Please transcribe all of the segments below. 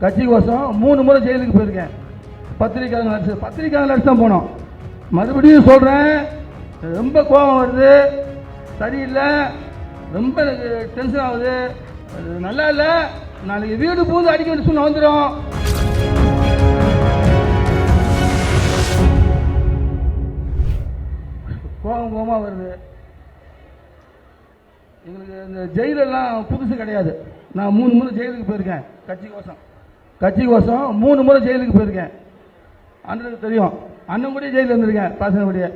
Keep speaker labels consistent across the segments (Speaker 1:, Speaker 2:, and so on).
Speaker 1: கட்சிக்கோசம் மூணு முறை ஜெயிலுக்கு போயிருக்கேன். பத்திரிக்கையாளர் அடிச்சு பத்திரிக்கையாளர் அடிச்சு தான் போனோம். மறுபடியும் சொல்கிறேன் ரொம்ப கோபம் வருது சரியில்லை ரொம்ப எனக்கு டென்ஷன் ஆகுது. அது நல்லா இல்லை நாளைக்கு வீடு பூந்து அடிக்க வேண்டிய சூழ்நிலை வந்துடும் கோபம் கோபமாக வருது. எங்களுக்கு இந்த ஜெயிலெல்லாம் புதுசு கிடையாது. நான் மூணு முறை ஜெயிலுக்கு போயிருக்கேன் கட்சி கோசம் கட்சி கோசம் மூணு முறை ஜெயிலுக்கு போயிருக்கேன். அண்ணனுக்கு தெரியும். அண்ணன் கூட ஜெயிலில் இருந்திருக்கேன் பாசனபடியே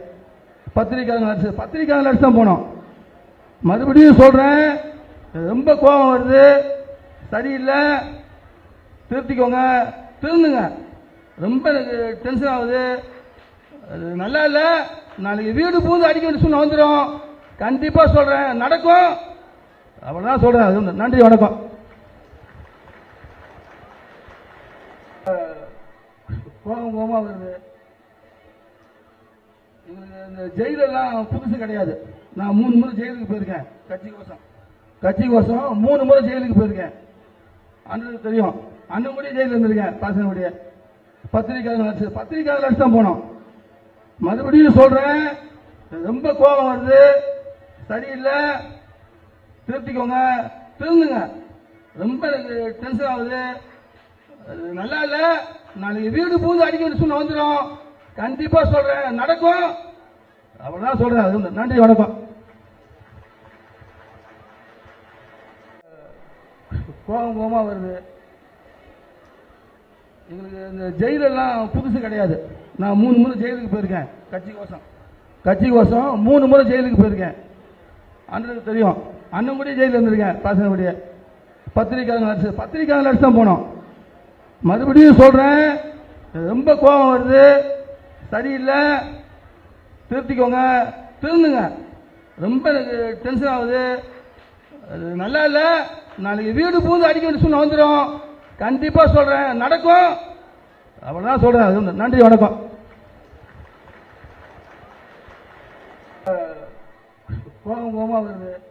Speaker 1: பத்திரிக்கையாளர் அரசு பத்திரிக்கையாளர் அரசு தான் போனோம். மறுபடியும் சொல்கிறேன் ரொம்ப கோபம் வருது. சரியில்லை. திருத்திக்கோங்க. திருந்துங்க. ரொம்ப எனக்கு டென்ஷன் ஆகுது. அது நல்லா இல்லை. நாளைக்கு வீடு பூந்து அடிக்க வேண்டிய சூழ்நிலை வந்துடும் கண்டிப்பாக சொல்கிறேன் நடக்கும். அவ்வளோதான் சொல்கிறேன் அது நன்றி வணக்கம். கோபம் கோபமாக வருது. எங்களுக்கு இந்த ஜெயிலெல்லாம் புதுசு கிடையாது. நான் மூணு முறை ஜெயிலுக்கு போயிருக்கேன் கட்சி கோசம் கட்சி கோசம் மூணு முறை ஜெயிலுக்கு போயிருக்கேன். அண்ணனுக்கு தெரியும். அண்ணன் கூட ஜெயிலில் இருந்திருக்கேன் பாசனுடைய பத்திரிக்கையாளர் அடிச்சு பத்திரிக்கையாளர் அடிச்சு தான் போனோம். மறுபடியும் சொல்றேன் ரொம்ப கோபம் வருது. சரியில்லை. திருத்திக்கோங்க. திருந்துங்க. ரொம்ப எனக்கு டென்ஷன் ஆகுது. நல்லா இல்லை. நாளைக்கு வீடு பூந்து அடிக்கடி வேண்டிய சூழ்நிலை வந்துடும் கண்டிப்பாக சொல்கிறேன் நடக்கும். அவ்வளோதான் சொல்கிறேன் அது நன்றி வணக்கம். கோபம் கோபமாக வருது. எங்களுக்கு இந்த ஜெயிலெல்லாம் புதுசு கிடையாது. நான் மூணு முறை ஜெயிலுக்கு போயிருக்கேன். கட்சி கோசம் கட்சி கோசம் மூணு முறை ஜெயிலுக்கு போயிருக்கேன். அண்ணனுக்கு தெரியும். அண்ணன் கூட ஜெயிலில் இருந்திருக்கேன். பாசனபடியே பத்திரிக்கையாளர் அடிச்சு பத்திரிக்கையாளர் அடிச்சு தான் போனோம். மறுபடியும் சொல்கிறேன் ரொம்ப கோபம் வருது. சரியில்லை. திருத்திக்கோங்க. திருந்துங்க. ரொம்ப எனக்கு டென்ஷன் ஆகுது. அது நல்லா இல்லை. நாளைக்கு வீடு பூந்து அடிக்க வேண்டிய சூழ்நிலை வந்துடும் கண்டிப்பாக சொல்கிறேன் நடக்கும். அவ்வளோதான் சொல்கிறேன் அது நன்றி வணக்கம். கோபம் கோபமாக வருது.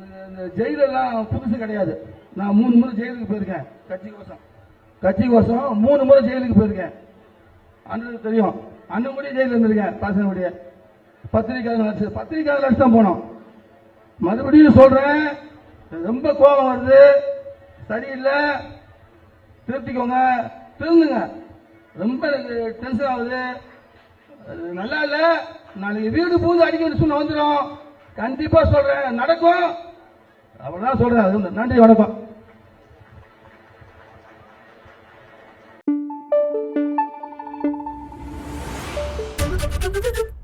Speaker 1: இந்த ஜெயிலெல்லாம் புதுசு கிடையாது. நான் மூணு முறை ஜெயிலுக்கு போயிருக்கேன். கட்சி கோசம் கட்சி கோசம் மூணு முறை ஜெயிலுக்கு போயிருக்கேன். அண்ணனுக்கு தெரியும். அண்ணன் கூட ஜெயிலில் இருந்திருக்கேன் பாசனுடைய பத்திரிக்கையாளர் அடிச்சு பத்திரிக்கையாளர் அடிச்சு தான் போனோம். மறுபடியும் சொல்கிறேன் ரொம்ப கோபம் வருது. சரியில்லை. திருத்திக்கோங்க. திருந்துங்க. ரொம்ப எனக்கு டென்ஷன் ஆகுது. அது நல்லா இல்லை. நாளைக்கு வீடு பூந்து அடிக்கடி சொன்ன வந்துடும் கண்டிப்பாக சொல்கிறேன் நடக்கும். அவ்வளோதான் சொல்கிறேன் அது நன்றி வணக்கம்
Speaker 2: Thank you.